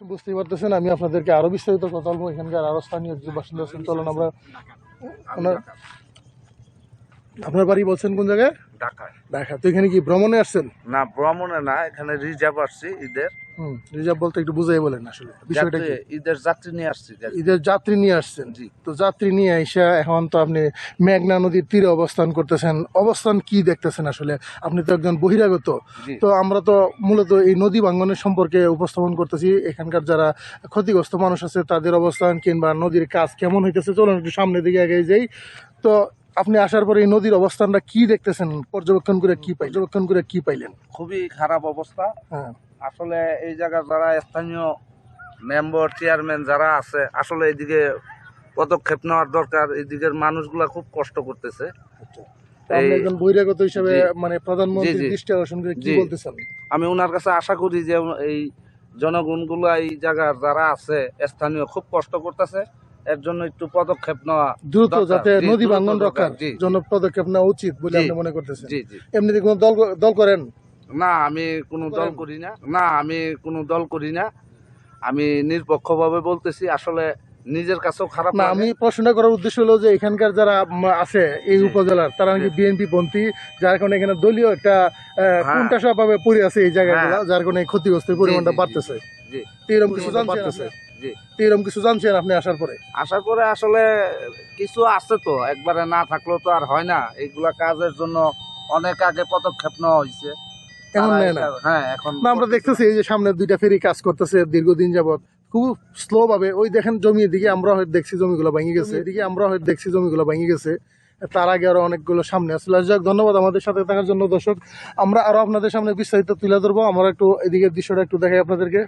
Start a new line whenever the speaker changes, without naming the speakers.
বুঝতেই পারতেছেন আমি আপনাদেরকে আরও বিস্তারিত কথা বলব। এখানকার আরও স্থানীয় বাসিন্দা চলুন আমরা আপনার বাড়ি বলছেন কোন জায়গায়?
ঢাকায়।
দেখা তো এখানে কি ভ্রমণে আসছেন?
না ভ্রমণে না এখানে রিজার্ভ আসছি ঈদের।
হুম রিজার্ভ বলতে একটু বুঝাই বলেন আসলে বিষয়টা কি?
ঈদের যাত্রী নিয়ে আসছি
ঈদের যাত্রী নিয়ে আসছেন।
জি।
তো যাত্রী নিয়ে এসে এখন তো আপনি মেঘনা নদীর তীরে অবস্থান করতেছেন। অবস্থান কি দেখতেছেন আসলে? আপনি তো একজন বহিরাগত। তো আমরা তো মূলত এই নদী ভাঙ্গনের সম্পর্কে উপস্থাপন করতেছি। এখানকার যারা ক্ষতিগ্রস্ত মানুষ আছে তাদের অবস্থান কিংবা নদীর কাজ কেমন হইতেছে চলুন একটু সামনের দিকে আগে যাই। তো আপনি আসার পরে এই নদীর অবস্থানটা কি দেখতেছেন? পর্যবেক্ষণ করে কি পাই পর্যবেক্ষণ করে কি পাইলেন?
খুবই খারাপ অবস্থা।
হ্যাঁ।
আসলে এই জায়গার যারা স্থানীয় মেম্বার চেয়ারম্যান যারা আছে আসলে এইদিকে পদক্ষেপ নেওয়ার দরকার। এইদিকের মানুষগুলা খুব কষ্ট করতেছে।
বহিরাগত হিসেবে মানে প্রধানমন্ত্রীর
জি, জি।
দৃষ্টি আকর্ষণ করে কি বলতেছেন?
আমি ওনার কাছে আশা করি যে এই জনগণগুলো এই জায়গার যারা আছে স্থানীয় খুব কষ্ট করতেছে। এর জন্য একটু পদক্ষেপ নেওয়া
দ্রুত যাতে নদী
বাঙ্গন
ভাঙ্গন রক্ষার জন্য পদক্ষেপ নেওয়া উচিত বলে
আমি
আপনি মনে করতেছেন।
জি জি।
এমনিতে কোনো দল দল করেন?
না আমি কোনো দল করি না। না আমি কোনো দল করি না। আমি নিরপেক্ষভাবে বলতেছি আসলে নিজের কাছেও খারাপ
না আমি প্রশ্নটা করার উদ্দেশ্য হলো যে এখানকার যারা আছে এই উপজেলার তারা নাকি বিএনপি পন্থী যার কারণে এখানে দলীয় একটা
হ্যাঁ।
কোনটা ভাবে পড়ে আছে এই জায়গাগুলো যার কারণে ক্ষতিগ্রস্তের পরিমাণটা বাড়তেছে। এরকম কিছু
বাড়তেছে।
এরকম কিছু জানছেন আপনি আসার পরে?
আশা করে আসলে কিছু আছে তো একবারে না থাকলেও তো আর হয় না। এইগুলা কাজের জন্য অনেক আগে পদক্ষেপ নেওয়া হয়েছে।
এখন না।
হ্যাঁ এখন
আমরা দেখতেছি এই যে সামনে দুইটা ফেরি কাজ করতেছে দীর্ঘদিন যাবত খুব স্লো ভাবে ওই দেখেন জমি এদিকে আমরা হয়তো দেখছি জমিগুলো ভেঙে গেছে। এদিকে আমরা হয়তো দেখছি জমিগুলো ভেঙে গেছে। তার আগে আরও অনেকগুলো সামনে আসলে যাক ধন্যবাদ আমাদের সাথে থাকার জন্য। দর্শক আমরা আরও আপনাদের সামনে বিস্তারিত তুলে ধরবো। আমরা একটু এদিকে দৃশ্যটা একটু দেখাই আপনাদেরকে।